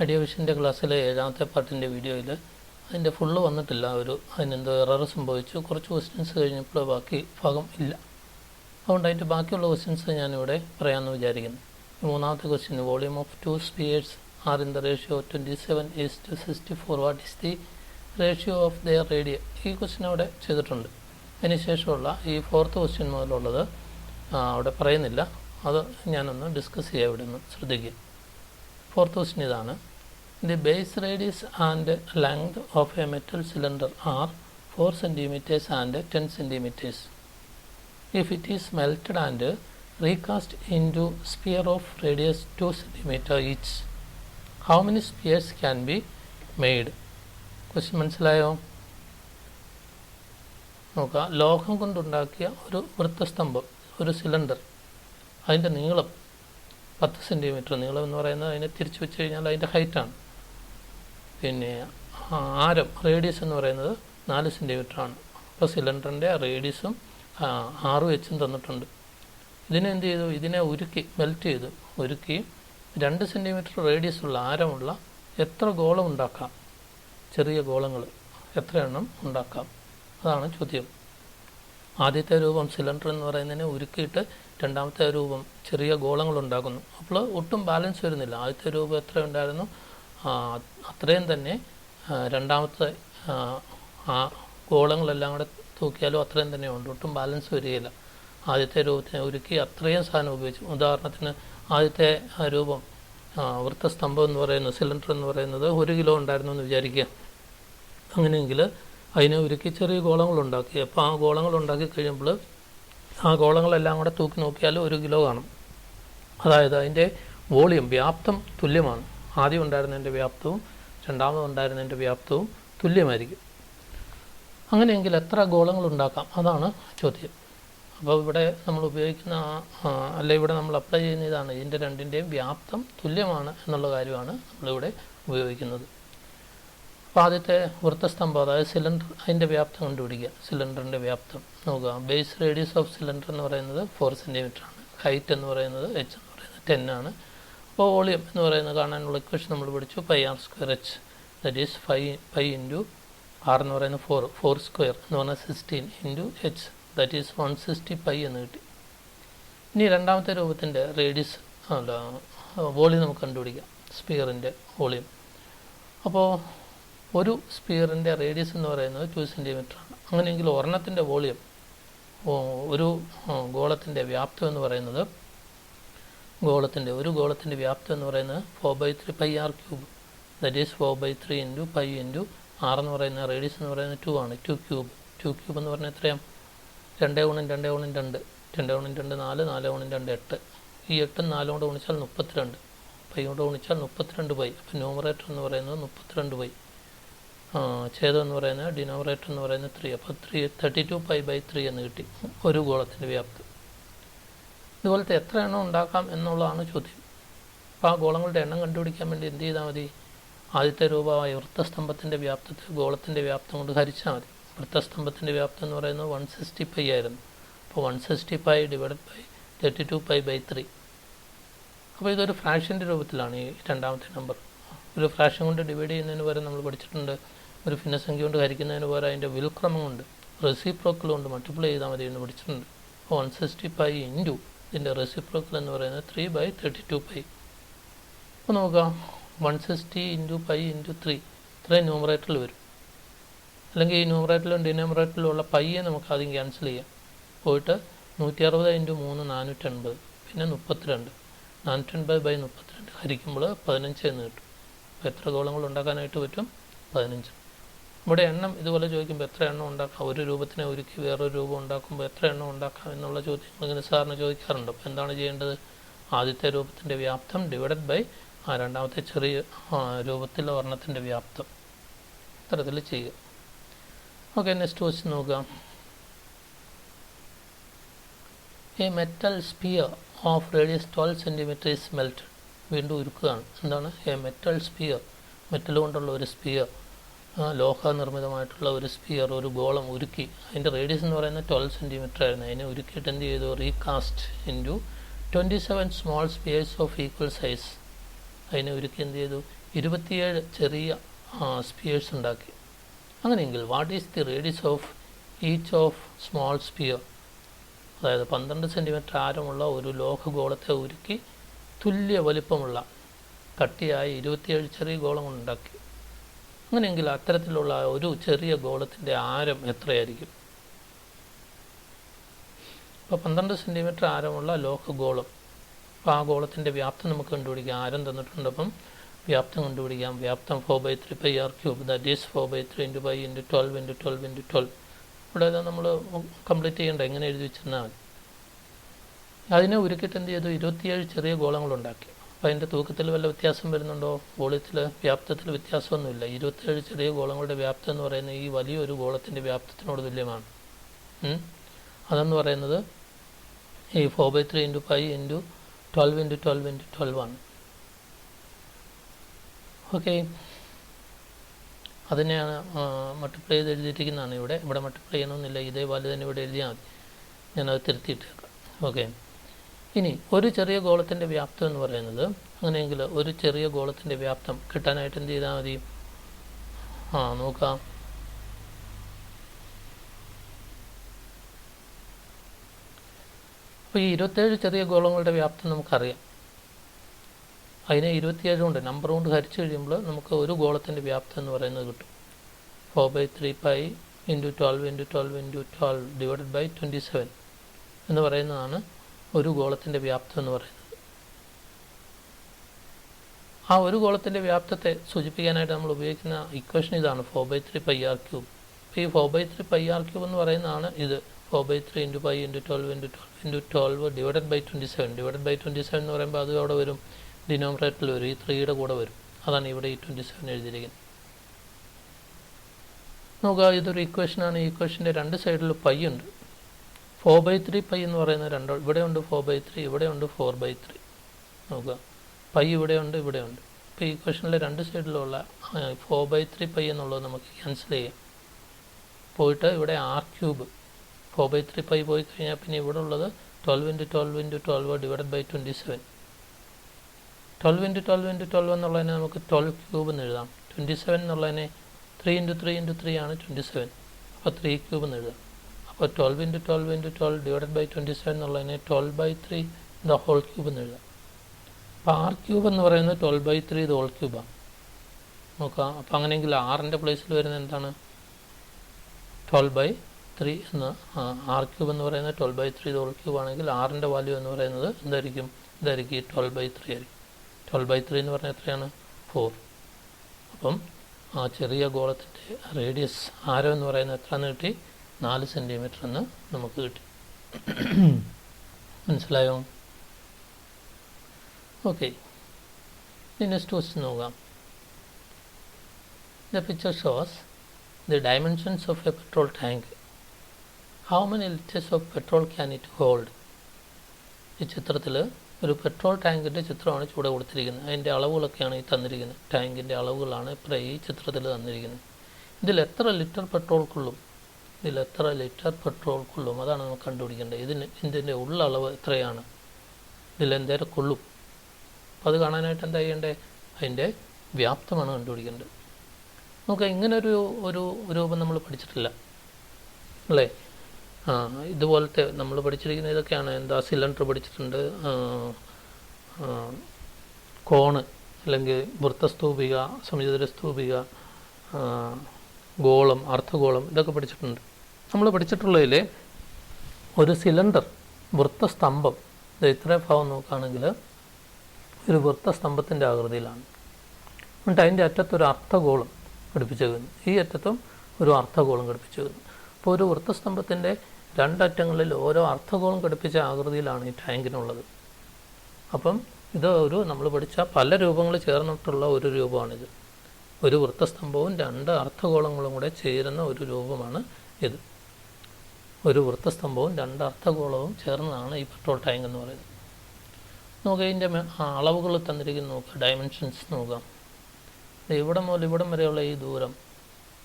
Idea വിഷന്റെ ക്ലാസ്സിലെ ഏഴാമത്തെ പാർട്ടിന്റെ വീഡിയോയിൽ അതിന്റെ ഫുള്ള് വന്നിട്ടില്ല ഒരു അതിനെന്തോ എറർ സംഭവിച്ചു. കുറച്ച് ക്വസ്റ്റ്യൻസ് കഴിഞ്ഞപ്പോൾ ബാക്കി ഭാഗം ഇല്ല. അതുകൊണ്ട് അതിന്റെ ബാക്കിയുള്ള ക്വസ്റ്റ്യൻസ് ഞാനിവിടെ പറയാമെന്ന് വിചാരിക്കുന്നു. മൂന്നാമത്തെ question volume of two spheres are in the ratio twenty seven is to sixty four what is the ratio of their radii ഈ ക്വസ്റ്റ്യൻ അവിടെ ചെയ്തിട്ടുണ്ട്. അതിനുശേഷമുള്ള ഈ ഫോർത്ത് ക്വസ്റ്റ്യൻ മുതലുള്ളത് അവിടെ പറയുന്നില്ല. അത് ഞാനൊന്ന് ഡിസ്കസ് ചെയ്യാം ഇവിടെ നിന്ന് ശ്രദ്ധിക്കുക. ഫോർത്ത് ക്വസ്റ്റ്യൻ ഇതാണ് the base radius and length of a metal cylinder are four centimetres and ten centimetres if it is melted and recast into sphere of radius two centimetre each how many spheres can be made question മനസ്സിലായോ? നോക്കുക. ലോഹം കൊണ്ടുണ്ടാക്കിയ ഒരു വൃത്തസ്തംഭം ഒരു cylinder അതിന്റെ നീളം പത്ത് centimetre നീളം എന്ന് പറയുന്നത് അതിനെ തിരിച്ചു വെച്ച് കഴിഞ്ഞാൽ അതിന്റെ ഹൈറ്റാണ് പിന്നെ ആരം റേഡിയസ് എന്ന് പറയുന്നത് നാല് സെന്റിമീറ്ററാണ് അപ്പോൾ സിലിണ്ടറിന്റെ റേഡിയസും ആറ് വെച്ചും തന്നിട്ടുണ്ട്. ഇതിനെ എന്ത് ചെയ്തു? ഇതിനെ ഉരുക്കി മെൽറ്റ് ചെയ്തു. ഉരുക്കി രണ്ട് സെന്റിമീറ്റർ റേഡിയസ് ഉള്ള ആരമുള്ള എത്ര ഗോളം ഉണ്ടാക്കാം? ചെറിയ ഗോളങ്ങൾ എത്ര എണ്ണം ഉണ്ടാക്കാം? അതാണ് ചോദ്യം. ആദ്യത്തെ രൂപം സിലിണ്ടർ എന്ന് പറയുന്നതിനെ ഉരുക്കിയിട്ട് രണ്ടാമത്തെ രൂപം ചെറിയ ഗോളങ്ങൾ ഉണ്ടാക്കുന്നു അപ്പോൾ ഒട്ടും ബാലൻസ് വരുന്നില്ല. ആദ്യത്തെ രൂപം എത്ര ഉണ്ടായിരുന്നു? അത്രയും തന്നെ രണ്ടാമത്തെ ആ ഗോളങ്ങളെല്ലാം കൂടെ തൂക്കിയാലും അത്രയും തന്നെ ഉണ്ട്. ഒട്ടും ബാലൻസ് വരികയില്ല. ആദ്യത്തെ രൂപത്തിനെ ഒരുക്കി അത്രയും സാധനം ഉപയോഗിച്ചു. ഉദാഹരണത്തിന് ആദ്യത്തെ രൂപം വൃത്തസ്തംഭം എന്ന് പറയുന്നത് സിലിണ്ടർ എന്ന് പറയുന്നത് ഒരു കിലോ ഉണ്ടായിരുന്നു എന്ന് വിചാരിക്കുക. അങ്ങനെയെങ്കിൽ അതിനെ ഒരുക്കി ചെറിയ ഗോളങ്ങളുണ്ടാക്കി. അപ്പോൾ ആ ഗോളങ്ങളുണ്ടാക്കി കഴിയുമ്പോൾ ആ ഗോളങ്ങളെല്ലാം കൂടെ തൂക്കി നോക്കിയാൽ ഒരു കിലോ കാണും. അതായത് അതിന്റെ വോളിയം വ്യാപ്തം തുല്യമാണ്. ആദ്യം ഉണ്ടായിരുന്നതിന്റെ വ്യാപ്തവും രണ്ടാമത് ഉണ്ടായിരുന്നതിന്റെ വ്യാപ്തവും തുല്യമായിരിക്കും. അങ്ങനെയെങ്കിൽ എത്ര ഗോളങ്ങൾ ഉണ്ടാക്കാം? അതാണ് ചോദ്യം. അപ്പോൾ ഇവിടെ നമ്മൾ ഉപയോഗിക്കുന്ന അല്ലെ ഇവിടെ നമ്മൾ അപ്ലൈ ചെയ്യുന്ന ഇതാണ് ഇതിന്റെ രണ്ടിന്റെയും വ്യാപ്തം തുല്യമാണ് എന്നുള്ള കാര്യമാണ് നമ്മളിവിടെ ഉപയോഗിക്കുന്നത്. അപ്പോൾ ആദ്യത്തെ വൃത്തസ്തംഭം അതായത് സിലിണ്ടർ അതിന്റെ വ്യാപ്തം കണ്ടുപിടിക്കുക. സിലിണ്ടറിന്റെ വ്യാപ്തം നോക്കുക. ബേസ് റേഡിയസ് ഓഫ് സിലിണ്ടർ എന്ന് പറയുന്നത് ഫോർ സെന്റിമീറ്റർ ആണ് ഹൈറ്റ് എന്ന് പറയുന്നത് എച്ച് എന്ന് പറയുന്നത് ടെൻ ആണ്. അപ്പോൾ വോളിയം എന്ന് പറയുന്നത് കാണാനുള്ള ഇക്വേഷൻ നമ്മൾ പഠിച്ചു. Pi r square h that is five pi into r എന്ന് പറയുന്നത് ഫോർ ഫോർ സ്ക്വയർ എന്ന് പറഞ്ഞാൽ sixteen into h that is one sixty pi എന്ന് കിട്ടി. ഇനി രണ്ടാമത്തെ രൂപത്തിന്റെ റേഡിയസ് അല്ല വോളിയം നമുക്ക് കണ്ടുപിടിക്കാം. സ്പിയറിന്റെ വോളിയം. അപ്പോൾ ഒരു സ്പിയറിന്റെ റേഡിയസ് എന്ന് പറയുന്നത് ടു സെന്റിമീറ്റർ ആണ്. അങ്ങനെയെങ്കിൽ ഒരെണ്ണത്തിന്റെ വോളിയം ഒരു ഗോളത്തിന്റെ വ്യാപ്തം എന്ന് പറയുന്നത് ഗോളത്തിന്റെ ഒരു ഗോളത്തിന്റെ വ്യാപ്തം എന്ന് പറയുന്നത് four by three pi r cube that is four by three into pi into r എന്ന് പറയുന്ന റേഡിയസ് എന്ന് പറയുന്നത് ടു ആണ്. ടു ക്യൂബ് ടു ക്യൂബ് എന്ന് പറഞ്ഞാൽ എത്രയാണ്? രണ്ട് ഗുണം രണ്ട് ഗുണം രണ്ട്. രണ്ട് ഗുണം രണ്ട് നാല് നാല് ഗുണം രണ്ട് എട്ട്. ഈ എട്ടും നാലുകൊണ്ട് ഗുണിച്ചാൽ മുപ്പത്തിരണ്ട്. പൈ കൊണ്ട് ഗുണിച്ചാൽ മുപ്പത്തിരണ്ട് പൈ അപ്പം ന്യൂമറേറ്റർ എന്ന് പറയുന്നത് മുപ്പത്തിരണ്ട് പൈ ഛേദം എന്ന് പറയുന്നത് ഡിനോമറേറ്റർ എന്ന് പറയുന്നത് ത്രീ അപ്പോൾ three thirty two pi by three എന്ന് കിട്ടി. ഒരു ഗോളത്തിന്റെ വ്യാപ്തി. ഇതുപോലത്തെ എത്ര എണ്ണം ഉണ്ടാക്കാം എന്നുള്ളതാണ് ചോദ്യം. അപ്പോൾ ആ ഗോളങ്ങളുടെ എണ്ണം കണ്ടുപിടിക്കാൻ വേണ്ടി എന്ത് ചെയ്താൽ മതി? ആദ്യത്തെ രൂപമായ വൃത്തസ്തംഭത്തിന്റെ വ്യാപ്തത്തെ ഗോളത്തിന്റെ വ്യാപ്തം കൊണ്ട് ഹരിച്ചാൽ മതി. വൃത്തസ്തംഭത്തിന്റെ വ്യാപ്തം എന്ന് പറയുന്നത് വൺ സിക്സ്റ്റി ഫൈവ് ആയിരുന്നു. അപ്പോൾ one sixty five divided by thirty two pi by three അപ്പോൾ ഇതൊരു ഫ്രാക്ഷന്റെ രൂപത്തിലാണ് ഈ രണ്ടാമത്തെ നമ്പർ ഒരു ഫ്രാക്ഷൻ കൊണ്ട് ഡിവൈഡ് ചെയ്യുന്നതിന് വരെ നമ്മൾ പഠിച്ചിട്ടുണ്ട് ഒരു ഭിന്നസംഖ്യ കൊണ്ട് ഹരിക്കുന്നതിന് പോലെ അതിന്റെ വിൽക്രമമുണ്ട് കൊണ്ട് മൾട്ടിപ്ലൈ ചെയ്താൽ മതി എന്ന് പഠിച്ചിട്ടുണ്ട്. അപ്പോൾ വൺ സിക്സ്റ്റി പൈ ഇന്റു ഇതിന്റെ റെസിപ്രോക്കൽ എന്ന് പറയുന്നത് three by thirty two pi അപ്പോൾ നോക്കാം. One sixty into pi into three ഇത്രയും ന്യൂമറേറ്ററിൽ വരും. അല്ലെങ്കിൽ ഈ ന്യൂമറേറ്ററിലും ഡിനോമറേറ്ററിലും ഉള്ള പയ്യെ നമുക്ക് ആദ്യം ക്യാൻസൽ ചെയ്യാം. പോയിട്ട് നൂറ്റി അറുപത് ഇന്റു മൂന്ന് നാനൂറ്റൻപത് പിന്നെ മുപ്പത്തിരണ്ട്. നാനൂറ്റൻപത് ബൈ മുപ്പത്തിരണ്ട് ഹരിക്കുമ്പോൾ പതിനഞ്ച് എന്ന് കിട്ടും. അപ്പോൾ എത്ര ഗോളങ്ങൾ ഉണ്ടാക്കാനായിട്ട് പറ്റും? പതിനഞ്ച്. ഇവിടെ എണ്ണം ഇതുപോലെ ചോദിക്കുമ്പോൾ എത്ര എണ്ണം ഉണ്ടാക്കാം? ഒരു രൂപത്തിനെ ഒരുക്കി വേറൊരു രൂപം ഉണ്ടാക്കുമ്പോൾ എത്ര എണ്ണം ഉണ്ടാക്കാം എന്നുള്ള ചോദ്യങ്ങൾ ഇങ്ങനെ സാറിന് ചോദിക്കാറുണ്ട്. അപ്പോൾ എന്താണ് ചെയ്യേണ്ടത്? ആദ്യത്തെ രൂപത്തിന്റെ വ്യാപ്തം ഡിവൈഡഡ് ബൈ ആ രണ്ടാമത്തെ ചെറിയ രൂപത്തിലെ വർണത്തിന്റെ വ്യാപ്തം. ഇത്തരത്തിൽ ചെയ്യുക. ഓക്കെ നെക്സ്റ്റ് ക്വസ്റ്റ്യൻ നോക്കാം. A metal sphere of radius twelve centimetre is melted വീണ്ടും ഉരുക്കുകയാണ്. എന്താണ്? എ മെറ്റൽ സ്പിയർ മെറ്റൽ കൊണ്ടുള്ള ഒരു സ്പിയർ ലോഹ നിർമ്മിതമായിട്ടുള്ള ഒരു സ്പിയർ ഒരു ഗോളം ഉരുക്കി അതിന്റെ റേഡിയസ് എന്ന് പറയുന്നത് ട്വൽവ് സെന്റിമീറ്റർ ആയിരുന്നു. അതിനെ ഉരുക്കിയിട്ട് എന്ത് ചെയ്തു? Recast into twenty seven small spheres of equal size അതിനെ ഉരുക്കി എന്ത് ചെയ്തു? ഇരുപത്തിയേഴ് ചെറിയ സ്പിയേഴ്സ് ഉണ്ടാക്കി. അങ്ങനെയെങ്കിൽ what is the radius of each of small sphere അതായത് പന്ത്രണ്ട് സെന്റിമീറ്റർ ആരമുള്ള ഒരു ലോഹഗോളത്തെ ഉരുക്കി തുല്യ വലിപ്പമുള്ള കട്ടിയായ ഇരുപത്തിയേഴ് ചെറിയ ഗോളങ്ങൾ ഉണ്ടാക്കി. അങ്ങനെയെങ്കിൽ അത്തരത്തിലുള്ള ഒരു ചെറിയ ഗോളത്തിന്റെ ആരം എത്രയായിരിക്കും? ഇപ്പോൾ പന്ത്രണ്ട് സെന്റിമീറ്റർ ആരമുള്ള ലോഹ ഗോളം അപ്പോൾ ആ ഗോളത്തിന്റെ വ്യാപ്തം നമുക്ക് കണ്ടുപിടിക്കാം. ആരം തന്നിട്ടുണ്ട് അപ്പം വ്യാപ്തം കണ്ടുപിടിക്കാം. വ്യാപ്തം four by three pi r cube that is four by three into pi into twelve into twelve into twelve ഇവിടെ നമ്മൾ കംപ്ലീറ്റ് ചെയ്യേണ്ട എങ്ങനെ എഴുതി വെച്ചിരുന്നാൽ മതി അതിനെ ഉരുക്കിട്ട് എന്ത് ചെയ്തു? ഇരുപത്തിയേഴ് ചെറിയ ഗോളങ്ങളുണ്ടാക്കി അപ്പോൾ അതിന്റെ തൂക്കത്തിൽ വല്ല വ്യത്യാസം വരുന്നുണ്ടോ? വോളിയത്തിൽ വ്യാപ്തത്തിൽ വ്യത്യാസമൊന്നുമില്ല. ഇരുപത്തേഴ് ചെറിയ ഗോളങ്ങളുടെ വ്യാപ്തം എന്ന് പറയുന്നത് ഈ വലിയൊരു ഗോളത്തിന്റെ വ്യാപ്തത്തിനോട് തുല്യമാണ്. അതെന്ന് പറയുന്നത് ഈ four by three into five into twelve into twelve into twelve ആണ്. ഓക്കെ അതിനെയാണ് മൾട്ടിപ്ലൈ ചെയ്ത് എഴുതിയിരിക്കുന്നതാണ് ഇവിടെ. ഇവിടെ മൾട്ടിപ്ലൈ ചെയ്യണമെന്നില്ല. ഇതേപോലെ തന്നെ ഇവിടെ എഴുതിയാൽ മതി. ഞാനത് തിരുത്തിയിട്ടേക്കാം. ഓക്കെ ഇനി ഒരു ചെറിയ ഗോളത്തിന്റെ വ്യാപ്തം എന്ന് പറയുന്നത് അങ്ങനെയെങ്കിൽ ഒരു ചെറിയ ഗോളത്തിന്റെ വ്യാപ്തം കിട്ടാനായിട്ട് എന്ത് ചെയ്താൽ മതി? ആ നോക്കാം. അപ്പോൾ ഈ ഇരുപത്തേഴ് ചെറിയ ഗോളങ്ങളുടെ വ്യാപ്തം നമുക്കറിയാം. അതിനെ ഇരുപത്തിയേഴ് കൊണ്ട് നമ്പർ കൊണ്ട് ഹരിച്ചു കഴിയുമ്പോൾ നമുക്ക് ഒരു ഗോളത്തിന്റെ വ്യാപ്തം എന്ന് പറയുന്നത് കിട്ടും. Four by three pi into twelve into twelve into twelve divided by twenty seven എന്ന് പറയുന്നതാണ് ഒരു ഗോളത്തിന്റെ വ്യാപ്തം എന്ന് പറയുന്നത്. ആ ഒരു ഗോളത്തിന്റെ വ്യാപ്തത്തെ സൂചിപ്പിക്കാനായിട്ട് നമ്മൾ ഉപയോഗിക്കുന്ന ഇക്വേഷൻ ഇതാണ് four by three pi r cube അപ്പോൾ ഈ four by three pi r cube എന്ന് പറയുന്നതാണ് ഇത്. Four by three into pi into twelve into twelve into twelve divided by twenty seven divided by twenty seven എന്ന് പറയുമ്പോൾ അത് അവിടെ വരും. ഡിനോമിനേറ്ററിൽ വരും. ഈ ത്രീയുടെ കൂടെ വരും. അതാണ് ഇവിടെ ഈ ട്വന്റി സെവൻ എഴുതിയിരിക്കുന്നത്. നോക്കുക ഇതൊരു ഇക്വേഷനാണ് ഈ ഇക്വേഷന്റെ രണ്ട് സൈഡിൽ പൈ ഉണ്ട്. ഫോർ ബൈ ത്രീ പൈ എന്ന് പറയുന്ന രണ്ടോ ഇവിടെയുണ്ട് ഫോർ ബൈ ത്രീ ഇവിടെയുണ്ട് ഫോർ ബൈ ത്രീ നോക്കുക. പൈ ഇവിടെയുണ്ട് ഇവിടെയുണ്ട്. ഇപ്പോൾ ഈ ഇക്വേഷനിലെ രണ്ട് സൈഡിലുള്ള ഫോർ ബൈ ത്രീ പൈ എന്നുള്ളത് നമുക്ക് ക്യാൻസൽ ചെയ്യാം. പോയിട്ട് ഇവിടെ r cube four by three pi പോയി കഴിഞ്ഞാൽ പിന്നെ ഇവിടെ ഉള്ളത് twelve into twelve into twelve divide by twenty seven twelve into twelve into twelve എന്നുള്ളതിനെ നമുക്ക് ട്വൽവ് ക്യൂബ് എന്ന് എഴുതാം. ട്വന്റി സെവൻ എന്നുള്ളതിനെ three into three into three ആണ് ട്വന്റി സെവൻ അപ്പോൾ ത്രീ ക്യൂബ് എന്ന് എഴുതാം. അപ്പോൾ twelve into twelve into twelve divided by twenty seven എന്നുള്ളതിനെ twelve by three the whole cube എന്ന് എഴുതാം. അപ്പോൾ ആർ ക്യൂബ് എന്ന് പറയുന്നത് twelve by three the whole ക്യൂബാണ് നോക്കാം. അപ്പോൾ അങ്ങനെയെങ്കിൽ ആറിന്റെ പ്ലേസിൽ വരുന്നത് എന്താണ്? ട്വൽവ് ബൈ ത്രീ എന്ന് ആർ ക്യൂബ് എന്ന് പറയുന്നത് twelve by three whole cube ആണെങ്കിൽ ആറിന്റെ വാല്യൂ എന്ന് പറയുന്നത് എന്തായിരിക്കും? ഇതായിരിക്കും ട്വൽവ് ബൈ ത്രീ ആയിരിക്കും. ട്വൽവ് ബൈ ത്രീ എന്ന് പറഞ്ഞാൽ എത്രയാണ്? ഫോർ അപ്പം ആ ചെറിയ ഗോളത്തിന്റെ റേഡിയസ് ആരം എന്ന് പറയുന്നത് എത്രയെന്ന് കിട്ടി? നാല് സെന്റിമീറ്റർ എന്ന് നമുക്ക് കിട്ടി. മനസ്സിലായോ? ഓക്കെ. ഇനി നെക്സ്റ്റ് ക്വസ്റ്റ്യൻ നോക്കാം. The picture shows the dimensions of a petrol tank how many litres of petrol can it hold ഈ ചിത്രത്തിൽ ഒരു പെട്രോൾ ടാങ്കിന്റെ ചിത്രമാണ് ചൂടെ കൊടുത്തിരിക്കുന്നത്. അതിന്റെ അളവുകളൊക്കെയാണ് ഈ തന്നിരിക്കുന്നത്. ടാങ്കിന്റെ അളവുകളാണ് ഇപ്പോൾ ഈ ചിത്രത്തിൽ തന്നിരിക്കുന്നത്. ഇതിൽ എത്ര ലിറ്റർ പെട്രോൾ കൊള്ളും? ഇതിൽ എത്ര ലിറ്റർ പെട്രോൾ കൊള്ളും? അതാണ് നമുക്ക് കണ്ടുപിടിക്കേണ്ടത്. ഇതിന് ഇതിന്റെ ഉള്ളളവ് എത്രയാണ്? ഇതിൽ എന്തേരം കൊള്ളും? അപ്പോൾ അത് കാണാനായിട്ട് എന്താ ചെയ്യേണ്ടത് അതിന്റെ വ്യാപ്തമാണ് കണ്ടുപിടിക്കേണ്ടത്. നമുക്ക് ഇങ്ങനൊരു ഒരു രൂപം നമ്മൾ പഠിച്ചിട്ടില്ല. അല്ലേ? ആ ഇതുപോലത്തെ നമ്മൾ പഠിച്ചിരിക്കുന്ന ഇതൊക്കെയാണ്. എന്താ സിലിണ്ടർ പഠിച്ചിട്ടുണ്ട്. കോണ് അല്ലെങ്കിൽ വൃത്തസ്തൂപിക സമചതുര സ്തൂപിക ഗോളം അർത്ഥഗോളം ഇതൊക്കെ പഠിച്ചിട്ടുണ്ട്. നമ്മൾ പഠിച്ചിട്ടുള്ളതിൽ ഒരു സിലിണ്ടർ വൃത്തസ്തംഭം ഇത് ഇത്രയും ഭാഗം നോക്കുകയാണെങ്കിൽ ഒരു വൃത്തസ്തംഭത്തിന്റെ ആകൃതിയിലാണ്. എന്നിട്ട് അതിന്റെ അറ്റത്തൊരു അർത്ഥഗോളം ഘടിപ്പിച്ചേക്കുന്നു. ഈ അറ്റത്തും ഒരു അർദ്ധഗോളം ഘടിപ്പിച്ചേക്കുന്നു. അപ്പോൾ ഒരു വൃത്തസ്തംഭത്തിന്റെ രണ്ടറ്റങ്ങളിൽ ഓരോ അർത്ഥഗോളം ഘടിപ്പിച്ച ആകൃതിയിലാണ് ഈ ടാങ്കിനുള്ളത്. അപ്പം ഇത് ഒരു നമ്മൾ പഠിച്ച പല രൂപങ്ങൾ ചേർന്നിട്ടുള്ള ഒരു രൂപമാണിത്. ഒരു വൃത്തസ്തംഭവും രണ്ട് അർത്ഥഗോളങ്ങളും കൂടെ ചേരുന്ന ഒരു രൂപമാണ് ഇത്. ഒരു വൃത്തസ്തംഭവും രണ്ട് അർദ്ധഗോളവും ചേർന്നതാണ് ഈ പെട്രോൾ ടാങ്ക് എന്ന് പറയുന്നത്. നോക്കുക ഇതിന്റെ അളവുകൾ തന്നിരിക്കുന്ന നോക്കുക ഡയമെൻഷൻസ് നോക്കാം. ഇവിടെ മുതൽ ഇവിടം വരെയുള്ള ഈ ദൂരം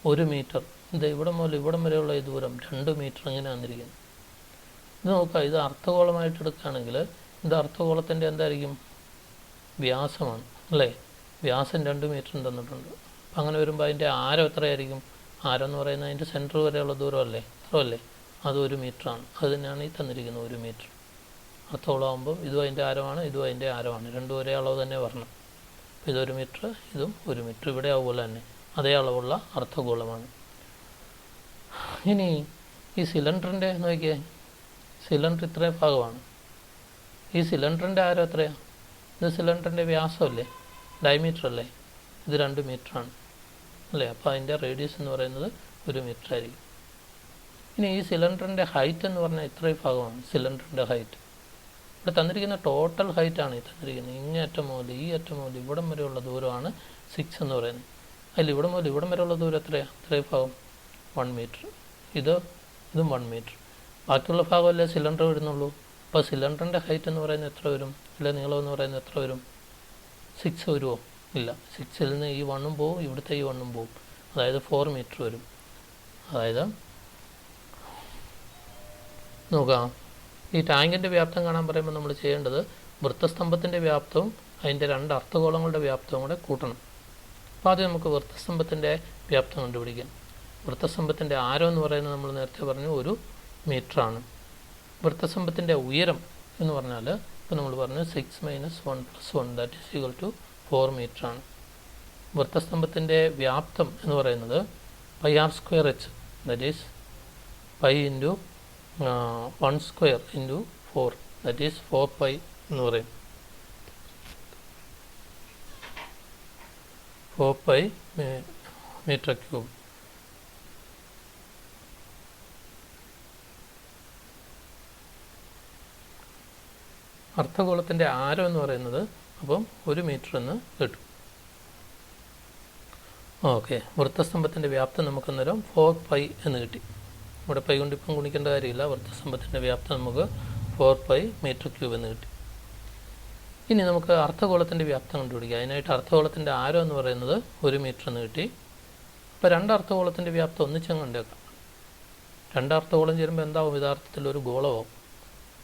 ഒരു മീറ്റർ. ഇത് ഇവിടം മുതൽ ഇവിടം വരെയുള്ള ഈ ദൂരം രണ്ട് മീറ്റർ ഇങ്ങനെ വന്നിരിക്കുന്നു ഇത് നോക്കുക ഇത് അർദ്ധഗോളമായിട്ട് എടുക്കുകയാണെങ്കിൽ ഇത് അർദ്ധഗോളത്തിന്റെ എന്തായിരിക്കും? വ്യാസമാണ് അല്ലേ? വ്യാസം രണ്ട് മീറ്ററും തന്നിട്ടുണ്ട്. അപ്പം അങ്ങനെ വരുമ്പോൾ അതിന്റെ ആരം എത്രയായിരിക്കും? ആരം എന്ന് പറയുന്നത് അതിന്റെ സെന്റർ വരെയുള്ള ദൂരമല്ലേ? അത്രയല്ലേ? അത് ഒരു മീറ്ററാണ്. അത് തന്നെയാണ് ഈ തന്നിരിക്കുന്നത് ഒരു മീറ്റർ. അർത്ഥഗോളമാകുമ്പോൾ ഇതും അതിന്റെ ആരമാണ് ഇതും അതിന്റെ ആരമാണ്. രണ്ടും ഒരേ അളവ് തന്നെ വരണം. അപ്പോൾ ഇതൊരു മീറ്റർ ഇതും ഒരു മീറ്റർ. ഇവിടെ അതുപോലെ തന്നെ. അതേ അളവുള്ള അർത്ഥഗോളമാണ് ഇനി ഈ സിലിണ്ടറിന്റെ നോക്കിയേ. സിലിണ്ടർ ഇത്രയും ഭാഗമാണ്. ഈ സിലിണ്ടറിന്റെ ആരം എത്രയാണ് ഇത് സിലിണ്ടറിന്റെ വ്യാസമല്ലേ? ഡയമീറ്റർ അല്ലേ ഇത് രണ്ട് മീറ്ററാണ്. അല്ലേ? അപ്പോൾ അതിന്റെ റേഡിയസ് എന്ന് പറയുന്നത് ഒരു മീറ്റർ ആയിരിക്കും ഇനി ഈ സിലിണ്ടറിന്റെ ഹൈറ്റ് എന്ന് പറഞ്ഞാൽ ഇത്രയും ഭാഗമാണ് സിലിണ്ടറിന്റെ ഹൈറ്റ്. ഇവിടെ തന്നിരിക്കുന്ന ടോട്ടൽ ഹൈറ്റാണ് ഈ തന്നിരിക്കുന്നത്. ഇങ്ങേ അറ്റം മുതൽ ഈ അറ്റം മുതൽ ഇവിടം വരെയുള്ള ദൂരമാണ് സിക്സ് എന്ന് പറയുന്നത്. അതിൽ ഇവിടം മുതൽ ഇവിടം വരെയുള്ള ദൂരം എത്രയാണ് ഇത്രയും ഭാഗം വൺ മീറ്റർ ഇത് ഇതും വൺ മീറ്റർ ബാക്കിയുള്ള ഭാഗമല്ലേ സിലിണ്ടർ വരുന്നുള്ളൂ? അപ്പോൾ സിലിണ്ടറിന്റെ ഹൈറ്റ് എന്ന് പറയുന്നത് എത്ര വരും? അല്ലെ നീളമെന്ന് പറയുന്നത് എത്ര വരും? സിക്സ് വരുമോ? ഇല്ല. സിക്സിൽ നിന്ന് ഈ വണ്ണും പോവും ഇവിടുത്തെ ഈ വണ്ണും പോവും. അതായത് ഫോർ മീറ്റർ വരും. അതായത് നോക്കാം ഈ ടാങ്കിന്റെ വ്യാപ്തം കാണാൻ പറയുമ്പോൾ നമ്മൾ ചെയ്യേണ്ടത് വൃത്തസ്തംഭത്തിന്റെ വ്യാപ്തവും അതിന്റെ രണ്ട് അർത്ഥഗോളങ്ങളുടെ വ്യാപ്തവും കൂടെ കൂട്ടണം. അപ്പോൾ ആദ്യം നമുക്ക് വൃത്തസ്തംഭത്തിന്റെ വ്യാപ്തം കണ്ടുപിടിക്കാം. വൃത്തസ്തംഭത്തിന്റെ ആരം എന്ന് പറയുന്നത് നമ്മൾ നേരത്തെ പറഞ്ഞു ഒരു മീറ്ററാണ്. വൃത്തസ്തംഭത്തിന്റെ ഉയരം എന്ന് പറഞ്ഞാൽ ഇപ്പോൾ നമ്മൾ പറഞ്ഞു six minus one plus one that is equal to four മീറ്ററാണ് വൃത്തസ്തംഭത്തിന്റെ വ്യാപ്തം എന്ന് പറയുന്നത് pi r square h that is pi into one square into four that is four pi എന്ന് പറയും. ഫോർ പൈ മീറ്റർ ക്യൂബ് അർത്ഥഗോളത്തിന്റെ ആരം എന്ന് പറയുന്നത് അപ്പം ഒരു മീറ്റർ എന്ന് കിട്ടും. ഓക്കെ വൃത്തസ്തംഭത്തിന്റെ വ്യാപ്തം നമുക്ക് അന്നേരം ഫോർ പൈ എന്ന് കിട്ടി. ഇവിടെ പൈ കൊണ്ട് ഇപ്പം ഗുണിക്കേണ്ട കാര്യമില്ല. വൃത്തസമ്പത്തിന്റെ വ്യാപ്തം നമുക്ക് ഫോർ പൈ മീറ്റർ ക്യൂബ് എന്ന് കിട്ടി. ഇനി നമുക്ക് അർത്ഥഗോളത്തിന്റെ വ്യാപ്തം കണ്ടുപിടിക്കുക അതിനായിട്ട് അർത്ഥഗോളത്തിന്റെ ആരോ എന്ന് പറയുന്നത് ഒരു മീറ്റർ എന്ന് കിട്ടി. അപ്പോൾ രണ്ട് അർത്ഥഗോളത്തിന്റെ വ്യാപ്തം ഒന്നിച്ചങ്ങ് കണ്ടേക്കാം. രണ്ട് അർത്ഥഗോളം ചേരുമ്പോൾ എന്താവും? യഥാർത്ഥത്തിൽ ഒരു ഗോളമാവും.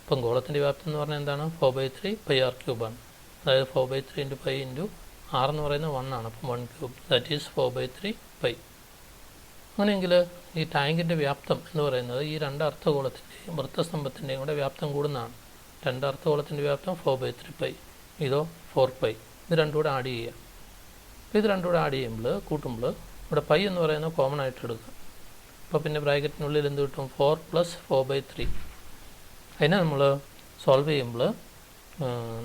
അപ്പം ഗോളത്തിന്റെ വ്യാപ്തം എന്ന് പറഞ്ഞാൽ എന്താണ്? Four by three pi r ക്യൂബാണ് അതായത് four by three into pi into r എന്ന് പറയുന്നത് വൺ ആണ്. അപ്പം one cube that is four by three pi അങ്ങനെയെങ്കിൽ ഈ ടാങ്കിന്റെ വ്യാപ്തം എന്ന് പറയുന്നത് ഈ രണ്ട് അർത്ഥഗോളത്തിന്റെയും വൃത്തസ്തംഭത്തിന്റെയും കൂടെ വ്യാപ്തം കൂടുന്നതാണ്. രണ്ട് അർത്ഥഗോളത്തിന്റെ വ്യാപ്തം ഫോർ ബൈ ത്രീ പൈ ഇതോ ഫോർ പൈ ഇത് രണ്ടും കൂടെ ആഡ് ചെയ്യുക അപ്പോൾ ഇത് രണ്ടും കൂടെ ആഡ് ചെയ്യുമ്പോൾ കൂട്ടുമ്പോൾ ഇവിടെ പൈ എന്ന് പറയുന്നത് കോമൺ ആയിട്ട് എടുക്കുക അപ്പോൾ പിന്നെ ബ്രാക്കറ്റിനുള്ളിൽ എന്ത് കിട്ടും? Four plus four by three അതിനെ നമ്മൾ സോൾവ് ചെയ്യുമ്പോൾ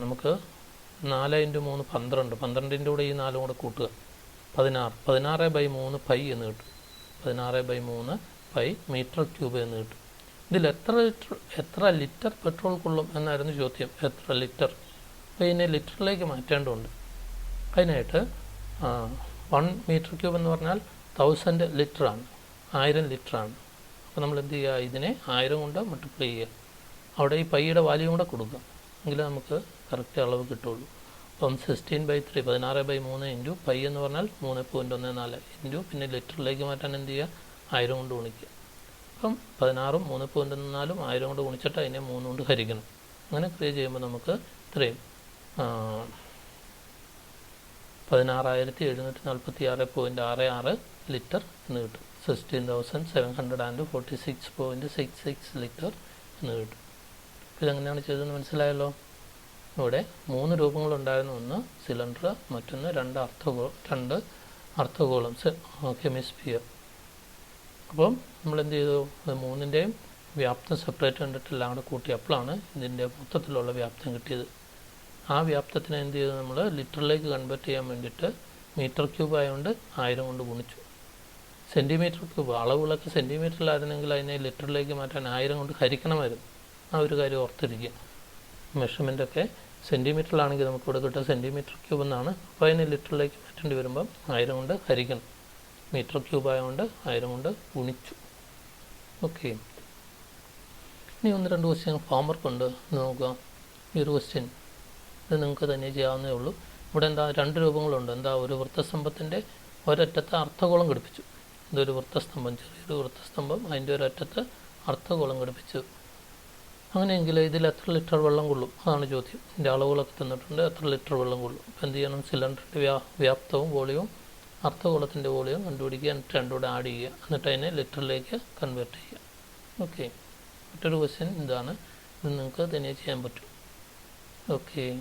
നമുക്ക് നാല് ഇന്റു മൂന്ന് പന്ത്രണ്ട്. പന്ത്രണ്ടിന്റെ കൂടെ ഈ നാലും കൂടെ കൂട്ടുക. പതിനാറ്. പതിനാറ് ബൈ മൂന്ന് പൈ എന്ന് കിട്ടും. പതിനാറ് ബൈ മൂന്ന് പൈ മീറ്റർ ക്യൂബ് എന്ന് കിട്ടും. ഇതിൽ എത്ര ലിറ്റർ എത്ര ലിറ്റർ പെട്രോൾ കൊള്ളും എന്നായിരുന്നു ചോദ്യം. എത്ര ലിറ്റർ? അപ്പോൾ ഇതിനെ ലിറ്ററിലേക്ക് മാറ്റേണ്ടതുണ്ട്. അതിനായിട്ട് വൺ മീറ്റർ ക്യൂബ് എന്ന് പറഞ്ഞാൽ തൗസൻഡ് ലിറ്ററാണ് ആയിരം ലിറ്ററാണ് അപ്പോൾ നമ്മൾ എന്ത് ചെയ്യുക? ഇതിനെ ആയിരം കൊണ്ട് മൾട്ടിപ്ലൈ ചെയ്യുക. അവിടെ ഈ പൈയുടെ വാല്യൂ കൂടെ കൊടുക്കുക. എങ്കിലേ നമുക്ക് കറക്റ്റ് അളവ് കിട്ടുള്ളൂ അപ്പം സിക്സ്റ്റീൻ ബൈ ത്രീ പതിനാറ് ബൈ മൂന്ന് ഇന്റു പൈ എന്ന് പറഞ്ഞാൽ മൂന്ന് പോയിന്റ് ഒന്ന് നാല് ഇന്റു പിന്നെ ലിറ്ററിലേക്ക് മാറ്റാൻ എന്ത് ചെയ്യുക? ആയിരം കൊണ്ട് ഗുണിക്കുക. അപ്പം പതിനാറും മൂന്ന് പോയിന്റ് ഒന്ന് നാലും ആയിരം കൊണ്ട് ഗുണിച്ചിട്ട് അതിനെ മൂന്ന് കൊണ്ട് ഹരിക്കണം. അങ്ങനെ ക്രിയ ചെയ്യുമ്പോൾ നമുക്ക് ഇത്രയും പതിനാറായിരത്തി എഴുന്നൂറ്റി നാൽപ്പത്തി ആറ് പോയിന്റ് ആറ് ആറ് ലിറ്റർ എന്ന് കിട്ടും. Sixteen thousand seven hundred and forty six point six six litre എന്ന് കിട്ടും. ഇതെങ്ങനെയാണ് ചെയ്തതെന്ന് മനസ്സിലായല്ലോ? ഇവിടെ മൂന്ന് രൂപങ്ങളുണ്ടായിരുന്നു. ഒന്ന് സിലിണ്ടർ മറ്റൊന്ന് രണ്ട് അർത്ഥഗോ രണ്ട് അർത്ഥഗോളം കെമിസ്ഫിയർ അപ്പം നമ്മൾ എന്ത് ചെയ്തു മൂന്നിന്റെയും വ്യാപ്തം സെപ്പറേറ്റ് കണ്ടിട്ട് എല്ലാം കൂടെ കൂട്ടിയപ്പോഴാണ് ഇതിന്റെ മൊത്തത്തിലുള്ള വ്യാപ്തം കിട്ടിയത്. ആ വ്യാപ്തത്തിനെ എന്ത് ചെയ്തു നമ്മൾ ലിറ്ററിലേക്ക് കൺവേർട്ട് ചെയ്യാൻ വേണ്ടിയിട്ട് മീറ്റർ ക്യൂബ് ആയതുകൊണ്ട് ആയിരം കൊണ്ട് ഗുണിച്ചു. സെന്റിമീറ്റർ ക്യൂബ് അളവുകളൊക്കെ സെന്റിമീറ്ററിലായിരുന്നെങ്കിൽ അതിനെ ലിറ്ററിലേക്ക് മാറ്റാൻ ആയിരം കൊണ്ട് ഹരിക്കണമായിരുന്നു. ആ ഒരു കാര്യം ഓർത്തിരിക്കുക. മെഷർമെന്റൊക്കെ സെന്റിമീറ്ററിലാണെങ്കിൽ നമുക്ക് ഇവിടെ കിട്ടുക സെന്റിമീറ്റർ ക്യൂബ് എന്നാണ്. അപ്പോൾ അതിന് ലിറ്ററിലേക്ക് മാറ്റേണ്ടി വരുമ്പം ആയിരം കൊണ്ട് ഹരിക്കണം. മീറ്റർ ക്യൂബ് ആയതുകൊണ്ട് ആയിരം കൊണ്ട് ഗുണിച്ചു. ഓക്കെ. ഇനി ഒന്ന് രണ്ട് ക്വസ്റ്റ്യൻ ഹോംവർക്ക് ഉണ്ട്. നോക്കുക ഈ ഒരു ക്വസ്റ്റ്യൻ ഇത് നിങ്ങൾക്ക് തന്നെ ചെയ്യാവുന്നേ ഉള്ളൂ. ഇവിടെ എന്താ രണ്ട് രൂപങ്ങളുണ്ട്. എന്താ ഒരു വൃത്തസ്തംഭത്തിന്റെ ഒരറ്റത്ത് അർത്ഥകോളം ഘടിപ്പിച്ചു. ഇതൊരു വൃത്തസ്തംഭം ചെറിയൊരു വൃത്തസ്തംഭം അതിന്റെ ഒരറ്റത്ത് അർത്ഥകോളം ഘടിപ്പിച്ചു. അങ്ങനെയെങ്കിൽ ഇതിൽ എത്ര ലിറ്റർ വെള്ളം കൊള്ളും? അതാണ് ചോദ്യം. ഇതിന്റെ അളവുകളൊക്കെ തന്നിട്ടുണ്ട്. എത്ര ലിറ്റർ വെള്ളം കൊള്ളും? അപ്പം എന്ത് ചെയ്യണം? സിലിണ്ടറിന്റെ വ്യാ വ്യാപ്തവും വോളിയവും അർത്ഥകോളത്തിന്റെ വോളിയവും കണ്ടുപിടിക്കുക. എന്നിട്ട് രണ്ടുകൂടെ ആഡ് ചെയ്യുക. എന്നിട്ട് അതിനെ ലിറ്ററിലേക്ക് കൺവേർട്ട് ചെയ്യുക. ഓക്കെ മറ്റൊരു ക്വസ്റ്റ്യൻ ഇതാണ്. ഇത് നിങ്ങൾക്ക് തന്നെ ചെയ്യാൻ പറ്റും. ഓക്കെ